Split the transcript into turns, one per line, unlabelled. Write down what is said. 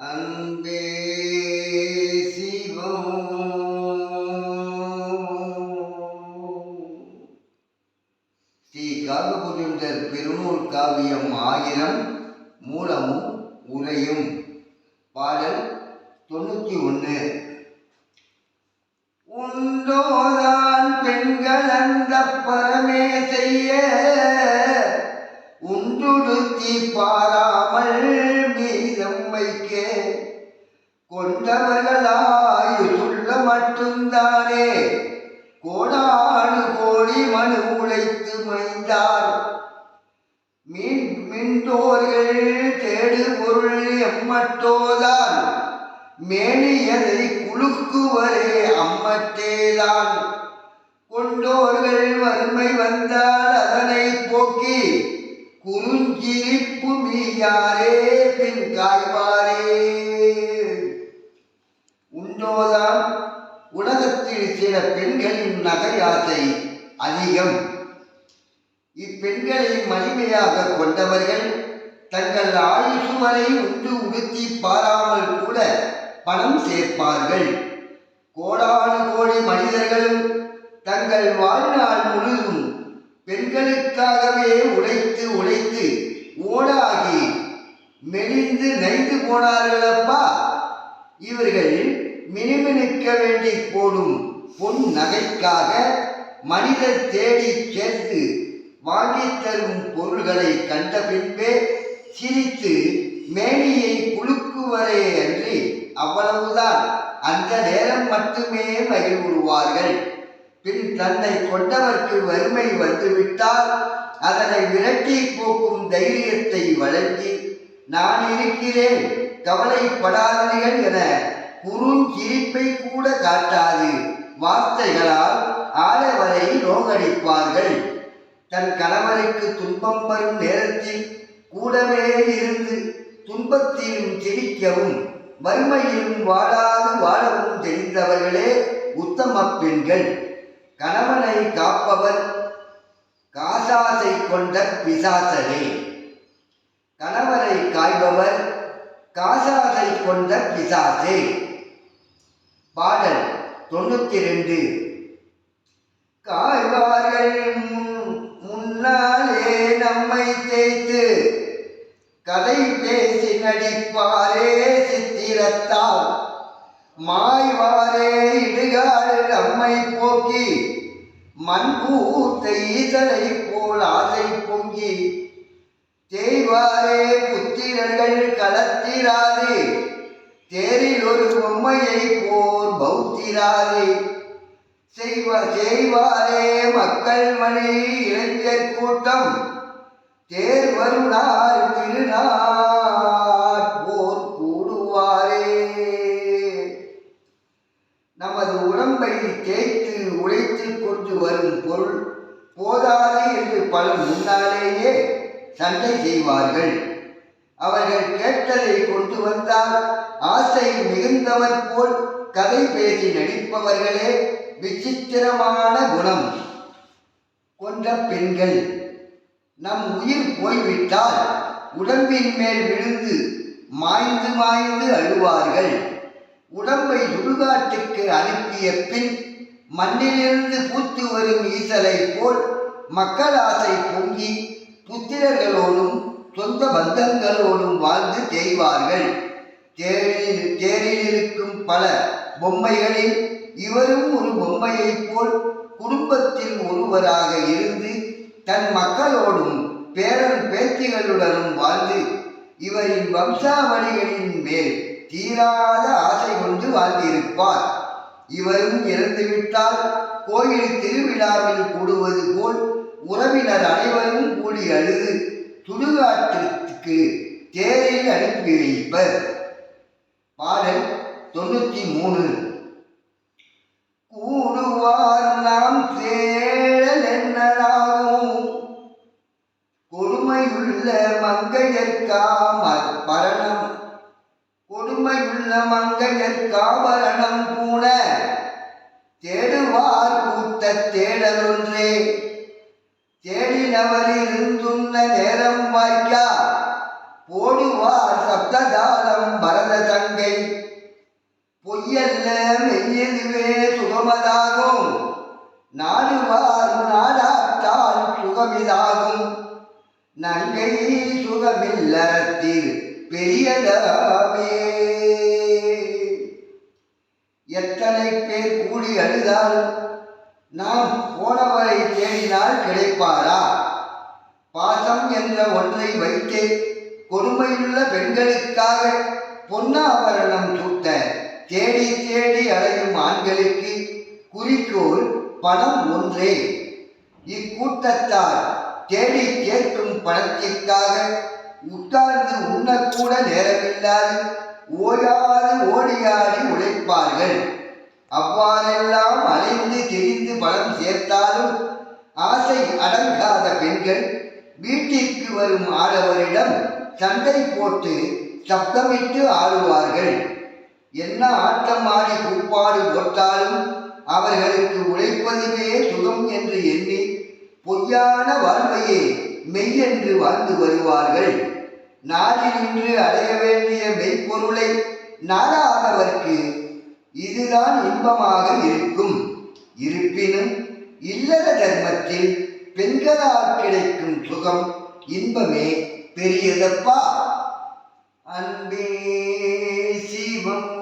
அன்பே ஸ்ரீ காகபுரிந்தர் பெருநூல் காவியம் ஆயிரம் மூலமும் உரையும். பாடல் தொண்ணூற்றி ஒன்று உண்டோதான் பெண்கள் அந்த பரமே செய்ய உண்டுடுத்தி பாரா உத்தமர்களாயுள்ள மட்டும்தானே கோடானு கோடி மனு உழைத்து மைந்தார் மீன் மின்தோர்கள் தேடு பொருள் எம்மட்டோதான் மேனியதை குலுக்குவரே அம்மட்டேதான் கொண்டோர்கள் வறுமை வந்தால் அதனை போக்கி குறுஞ்சிரிப்பு மீயாரே பின் காய்வார் உண்டோதான் உலகத்தில் சில பெண்களின் நகை ஆசை அதிகம். இப்பெண்களை மகிமையாக கொண்டவர்கள் தங்கள் ஆயுசு வரை உண்டு உடுத்தி பாராமல் கூட பணம் சேர்ப்பார்கள். கோடானு கோடி மனிதர்களும் தங்கள் வாழ்நாள் முழுதும் பெண்களுக்காகவே உழைத்து உழைத்து ஓடாகி மெலிந்து நைந்து போனார்களப்பா. இவர்கள் மினுமினுக்க வேண்டி போடும் பொன் நகைக்காக மனிதர் தேடி சேர்த்து வாங்கி தரும் பொருள்களை கண்ட பின்பே சிரித்து மேனியை குலுக்குவரே அன்றி அவ்வளவுதான். அந்த நேரம் மட்டுமே மகிழ்வுறுவார்கள் பின் தன்னை கொண்டவர்க்கு வறுமை வந்துவிட்டால் அதனை விரட்டி போக்கும் தைரியத்தை வழங்கி நான் இருக்கிறேன் கவலைப்படாதீர்கள் என குறுஞ்சிரிப்பை கூட காட்டாது. வார்த்தைகளால் ஆடவரை நோகடிப்பார்கள். தன் கணவனுக்கு துன்பம் வரும் நேரத்தில் கூடவே இருந்து துன்பத்திலும் சிரிக்கவும் வறுமையிலும் வாழாது வாழவும் தெரிந்தவர்களே உத்தம பெண்கள். கணவனை காப்பவர் காசாசை கொண்ட பிசாசரே. கணவரை காய்பவர் காசாசை கொண்ட பிசாசே. பாடல் தொண்ணூத்தி ரெண்டு காய்வார்கள் முன்னாலே நம்மை தேய்த்து கதை பேசி நடிப்பாரே சித்திரத்தால். மாய்வாரே இடுகாடு நம்மை போக்கி மண்பூத்த ஈசலை போல் ஆசை பொங்கி தேய்வாரே புத்திரர்கள் கலத்திராது தேரில் ஒரு பொம்மையை போர் பௌத்திராரே. செய்வ செய்வாரே மக்கள் மணி இளைஞர் கூட்டம். தேர் வருணார் திருநாள் போர் கூடுவாரே. நமது உடம்பை தேய்த்து உழைத்து கொண்டு வரும் பொருள் போதாது என்று பல முன்னாலேயே சண்டை செய்வார்கள். அவர்கள் கேட்டதை கொண்டு வந்தால் ஆசை மிகுந்தவர் போல் கதை பேசி நடிப்பவர்களே விசித்திரமான குணம் கொண்ட பெண்கள். நம் உயிர் போய்விட்டால் உடம்பின் மேல் விழுந்து மாய்ந்து மாய்ந்து அழுவார்கள். உடம்பை சுடுகாட்டுக்கு அனுப்பிய பின் மண்ணிலிருந்து பூத்து வரும் ஈசலை போல் மக்கள் ஆசை பொங்கி புத்திரர்களோடும் சொந்த பந்தங்களோடும் வாழ்ந்து தேய்வார்கள் தேரில் தேரில் இருக்கும் பல பொம்மைகளில் இவரும் ஒரு பொம்மையைப் போல் குடும்பத்தில் ஒருவராக இருந்து தன் மக்களோடும் பேரன் பேத்திகளுடனும் வாழ்ந்து இவரின் வம்சாவளிகளின் மேல் தீராத ஆசை கொண்டு வாழ்ந்திருப்பார். இவரும் இறந்துவிட்டால் கோயில் திருவிழாவில் கூடுவது போல் உறவினர் அனைவரும் கூடி அழுது சுடுகாட்டிற்கு தேரில் அனுப்பி வைப்பர் பாடல் தொண்ணூத்தி மூணு கூடுவார் நாம் தேடல் என்னதாகும் கொடுமையுள்ள மங்கையற்காமல் பரணம் கொடுமையுள்ள மங்கையர்காபரணம் பூண. தேடுவார் கூத்த தேடலொன்றே தேடினவரிருந்துண்ண நேரம் வாய்க்கா. போடுவார் சப்ததாளம் பரத பொய்யல்ல மெய்யதுவே சுகமதாகும். நாடுவார் நாடாட்டால் சுகமிதாகும். நங்கை சுகமில்லறத்தில் பெரியதாமே. எத்தனை பேர் கூடி அழுதாலும் நாம் போனவரை தேடினால் பாரா பாசம் என்ற ஒன்றை வைத்தே கொடுமையுள்ள பெண்களுக்காக பொன்னாபரணம் சூட்ட தேடி தேடி அலையும் ஆண்களுக்கு குறிக்கோள் பணம் ஒன்றே. இக்கூட்டத்தார் தேடி கேட்கும் பணத்திற்காக உட்கார்ந்து உண்ணக்கூட நேரமில்லாது ஓயாது ஓடியாடி உழைப்பார்கள். அவ்வாறெல்லாம் அலைந்து திரிந்து பணம் சேர்த்தாலும் பெண்கள் வீட்டிற்கு வரும் ஆடவரிடம் சண்டை போட்டு சப்தமிட்டு ஆடுவார்கள். என்ன ஆட்டம் ஆடி கூப்பாடு போட்டாலும் அவர்களுக்கு உழைப்பதுவே சுகம் என்று எண்ணி பொய்யான வாழ்வையே மெய்யென்று வாழ்ந்து வருவார்கள். நாடினின்று அடைய வேண்டிய மெய்ப்பொருளை நாடாதவர்க்கு இதுதான் இன்பமாக இருக்கும். இருப்பினும் இல்லற தர்மத்தில் பெண்களால் கிடைக்கும் சுகம் இன்பமே பெரியதப்பா. அன்பே சிவம்